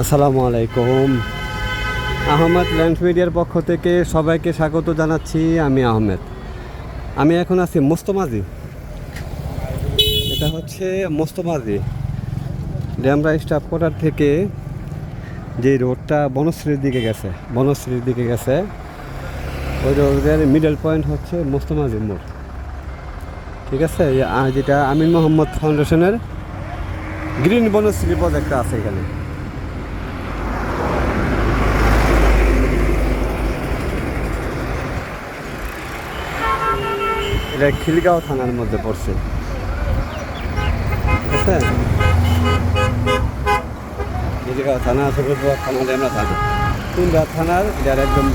আসসালামু আলাইকুম। আহমেদ ল্যান্ড মিডিয়ার পক্ষ থেকে সবাইকে স্বাগত জানাচ্ছি, আমি আহমেদ। আমি এখন আছি মোস্তমাজি। এটা হচ্ছে মোস্তমাজি ড্যামরা স্টাফ কোয়ার্টার থেকে যে রোডটা বনশ্রীর দিকে গেছে, বনশ্রীর দিকে গেছে। ওই রোডের মিডল পয়েন্ট হচ্ছে মোস্তমাজি মোড়। ঠিক আছে? যেটা আমিন মোহাম্মদ ফাউন্ডেশনের গ্রিন বনশ্রী প্রজেক্ট আছে এখানে। এটা খিলগাঁও থানার মধ্যে পড়ছে। ঠিক আছে? খিলগাঁও থানা সুরপুর থানা ডেমরা থানা তিনটা থানার এটার একদম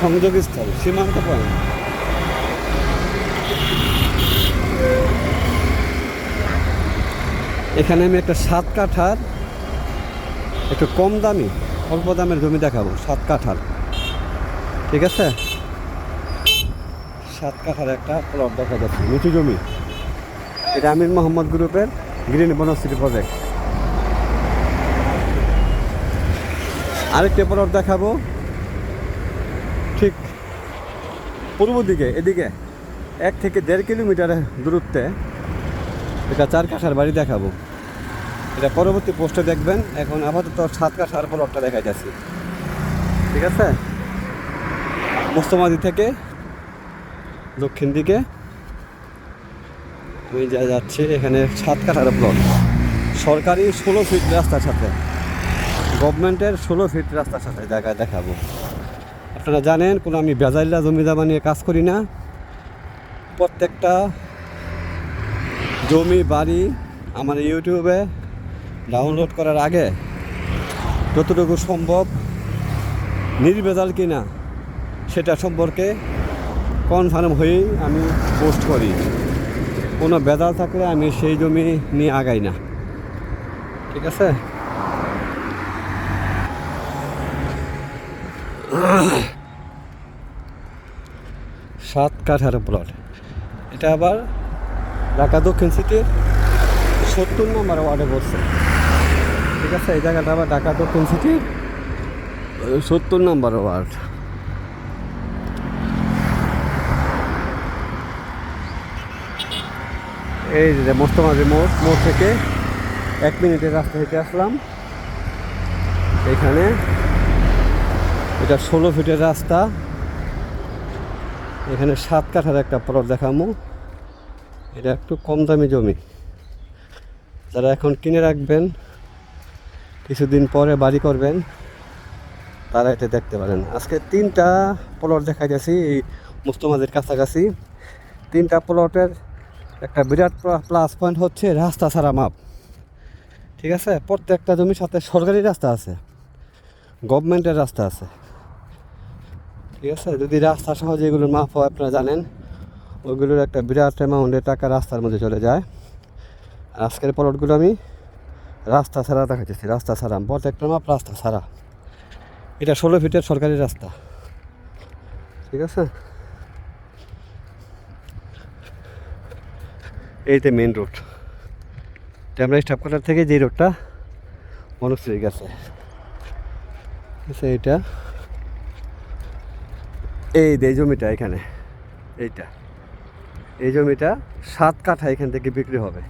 সংযোগস্থল, সীমান্ত পয়েন্ট। এখানে আমি একটা সাত কাঠার একটু কম দামি, অল্প দামের জমি দেখাবো, সাত কাঠার। ঠিক আছে? সাত কাঠার একটা প্লট দেখা যাচ্ছে। নিচু জমি। এটা আমির মোহাম্মদ গ্রুপের গ্রিন বনশ্রী প্রজেক্ট আরেকটা প্লট দেখাবো। ঠিক পূর্ব দিকে, এদিকে এক থেকে দেড় কিলোমিটার দূরত্বে এটা চার কাঠার বাড়ি দেখাবো। এটা পরবর্তী পোস্টে দেখবেন। এখন আপাতত সাত কাঠার প্লটটা দেখা যাচ্ছে ঠিক আছে? মোস্তমাদি থেকে দক্ষিণ দিকে। আমি যা যাচ্ছি, এখানে সাত কাঠার প্লট সরকারি ষোলো ফিট রাস্তার সাথে। গভর্নমেন্টের ষোলো ফিট রাস্তার সাথে জায়গায় দেখাবো। আপনারা জানেন, কোনো আমি বেজাইল্লা জমি জামা নিয়ে কাজ করি না। প্রত্যেকটা জমি, বাড়ি আমার ইউটিউবে ডাউনলোড করার আগে যতটুকু সম্ভব নির্বেজাল কিনা, সেটা সম্পর্কে কনফার্ম হয়েই আমি পোস্ট করি। কোনো বেদাল থাকলে আমি সেই জমি নিয়ে আগাই না। ঠিক আছে? সাত কাঠার প্লট এটা আবার ঢাকা দক্ষিণ সিটির সত্তর নম্বর ওয়ার্ডে পড়ছে। ঠিক আছে? এই জায়গাটা আবার ঢাকা দক্ষিণ সিটির সত্তর নম্বর ওয়ার্ড। এই যে মোস্তমাজি মোড় মোড় থেকে এক মিনিটের রাস্তা হেঁটে আসলাম। এখানে এটা ষোলো ফিটের রাস্তা। এখানে সাত কাঠার একটা প্লট দেখামো। এটা একটু কম দামি জমি। যারা এখন কিনে রাখবেন, কিছুদিন পরে বাড়ি করবেন, তারা এটা দেখতে পারেন। আজকে তিনটা প্লট দেখা যাচ্ছি এই মুস্তমাজের কাছাকাছি। তিনটা প্লটের একটা বিরাট প্লাস পয়েন্ট হচ্ছে রাস্তা ছাড়া মাপ। ঠিক আছে? প্রত্যেকটা জমির সাথে সরকারি রাস্তা আছে। গভর্নমেন্টের রাস্তা আছে। ঠিক আছে? যদি রাস্তা সহ যেগুলোর মাপ হয়, আপনারা জানেন, ওইগুলোর একটা বিরাট অ্যামাউন্টের টাকা রাস্তার মধ্যে চলে যায়। আজকের প্লটগুলো আমি রাস্তা ছাড়া দেখাচ্ছি রাস্তা ছাড়া, প্রত্যেকটা মাপ রাস্তা ছাড়া। এটা ষোলো ফিটের সরকারি রাস্তা। ঠিক আছে? এইতে মেন রোড আমরা স্টাফ কোয়ার্টার থেকে যে রোডটা মনশ্রী গেছে। এইটা। এই যে জমিটা এখানে, এইটা। এই জমিটা সাত কাঠা এখান থেকে বিক্রি হবে।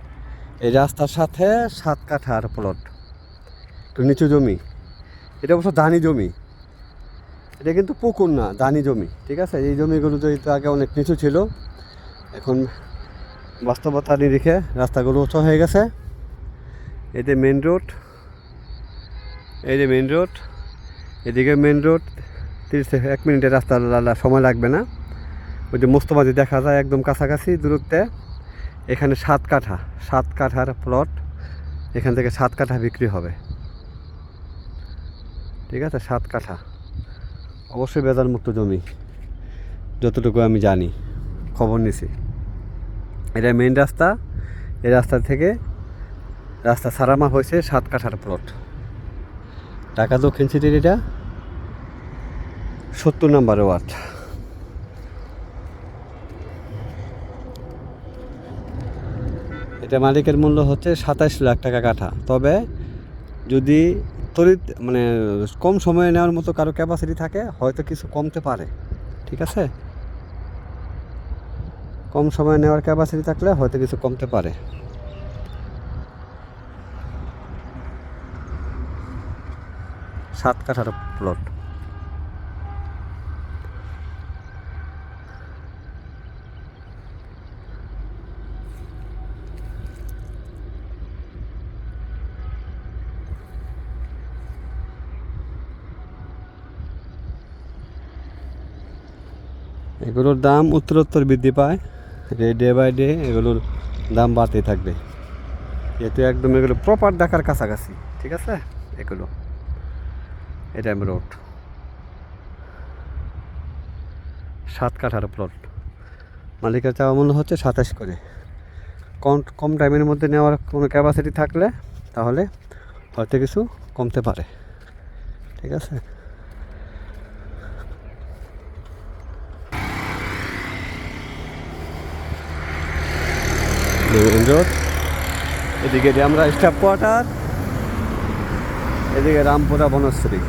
এই রাস্তার সাথে সাত কাঠার প্লট তো নিচু জমি। এটা অবশ্য ধানি জমি। এটা কিন্তু পুকুর না ধানি জমি। ঠিক আছে, এই জমিগুলো যেহেতু আগে অনেক নিচু ছিল। এখন বাস্তবতা নিরিখে রাস্তাগুলো উঁচু হয়ে গেছে। যে মেন রোড এই যে মেন রোড এদিকে মেন রোড তিরিশ এক মিনিটের রাস্তা সময় লাগবে না। ওই যে মোস্তবাজি দেখা যায় একদম কাছাকাছি দূরত্বে। এখানে সাত কাঠা, সাত কাঠার প্লট এখান থেকে সাত কাঠা বিক্রি হবে। ঠিক আছে? সাত কাঠা। অবশ্যই বেজাল মুক্ত জমি, যতটুকু আমি জানি, খবর নিছি। এটা মেন রাস্তা। এই রাস্তা থেকে রাস্তা সারামা হয়েছে সাত কাঠার প্লট ঢাকা দক্ষিণ সিটির এটা সত্তর নম্বর ওয়ার্ড এটা মালিকের মূল্য হচ্ছে সাতাইশ লাখ টাকা কাঠা। তবে যদি তড়িৎ মানে কম সময়ে নেওয়ার মতো কারও ক্যাপাসিটি থাকে, হয়তো কিছু কমতে পারে। ঠিক আছে? কম সময়ে নেওয়ার ক্যাপাসিটি থাকলে হয়তো কিছু কমতে পারে। সাত কাঠার প্লট এগুলোর দাম উত্তরোত্তর বৃদ্ধি পায়। ডে বাই ডে এগুলোর দাম বাড়তেই থাকবে। এতে একদম এগুলো প্রপার দেখার কাছাকাছি, ঠিক আছে? এগুলো। এটা আমি রোড সাত কাঠার প্লট মালিকের চাওয়া মূল্য হচ্ছে সাতাশ করে। কম কম টাইমের মধ্যে নেওয়ার কোনো ক্যাপাসিটি থাকলে তাহলে হয়তো কিছু কমতে পারে। ঠিক আছে? মেইন রোড এদিকে আমরা স্টাফ কোয়ার্টার এদিকে রামপুরা বনশ্রী।